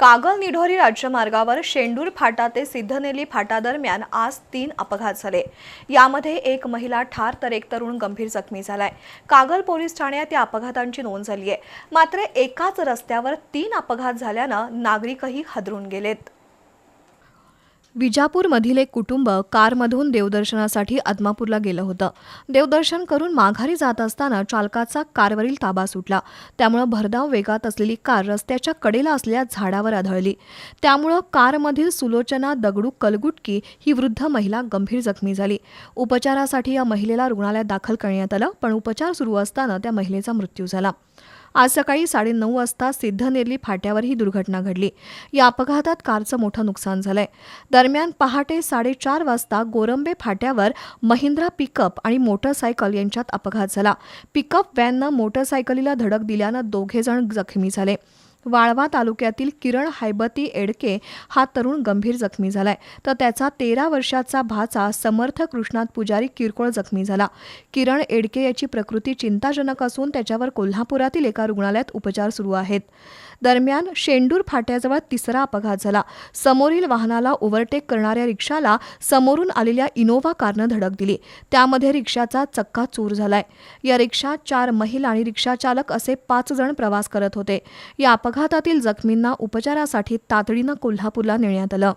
कागल निढोरी राज्यमार्गावर शेंडूर फाटा ते सिद्धनेली फाटा दरम्यान आज तीन अपघात झाले. यामध्ये एक महिला ठार तर एक तरुण गंभीर जखमी झालाय. कागल पोलीस ठाण्यात या अपघातांची नोंद झाली आहे मात्र एकाच रस्त्यावर तीन अपघात झाल्यानं नागरिकही हादरून गेलेत. विजापूरमधील एक कुटुंब कारमधून देवदर्शनासाठी आदमापूरला गेलं होतं. देवदर्शन करून माघारी जात असताना चालकाचा कारवरील ताबा सुटला. त्यामुळं भरधाव वेगात असलेली कार रस्त्याच्या कडेला असलेल्या झाडावर आढळली त्यामुळं कारमधील सुलोचना दगडू कलगुटकी ही वृद्ध महिला गंभीर जखमी झाली. उपचारासाठी या महिलेला रुग्णालयात दाखल करण्यात आलं पण उपचार सुरू असताना त्या महिलेचा मृत्यू झाला. आज सकाळी साडेनऊ वाजता सिद्धनेरली फाट्यावर ही दुर्घटना घडली. या अपघातात कारचं मोठं नुकसान झालंय. दरम्यान पहाटे साडेचार वाजता गोरंबे फाट्यावर महिंद्रा पिकअप आणि मोटरसायकल यांच्यात अपघात झाला. पिकअप व्हॅननं मोटरसायकलीला धडक दिल्यानं दोघे जण जखमी झाले. वाळवा तालुक्यातील किरण हायबती एडके हा तरुण गंभीर जखमी झालाय. तर त्याचा तेरा वर्षाचा भाचा समर्थ कृष्णात पुजारी किरकोळ जखमी झाला. किरण एडके याची प्रकृती चिंताजनक असून त्याच्यावर कोल्हापुरातील एका रुग्णालयात उपचार सुरू आहेत. दरम्यान शेंडूर फाट्याजवळ तिसरा अपघात झाला. समोरील वाहनाला ओव्हरटेक करणाऱ्या रिक्षाला समोरून आलेल्या इनोव्हा कारनं धडक दिली. त्यामध्ये रिक्षाचा चक्का चूर झालाय. या रिक्षात चार महिला आणि रिक्षाचालक असे पाच जण प्रवास करत होते. या अपघातातील जखमींना उपचारासाठी तातडीनं कोल्हापूरला नेण्यात आलं.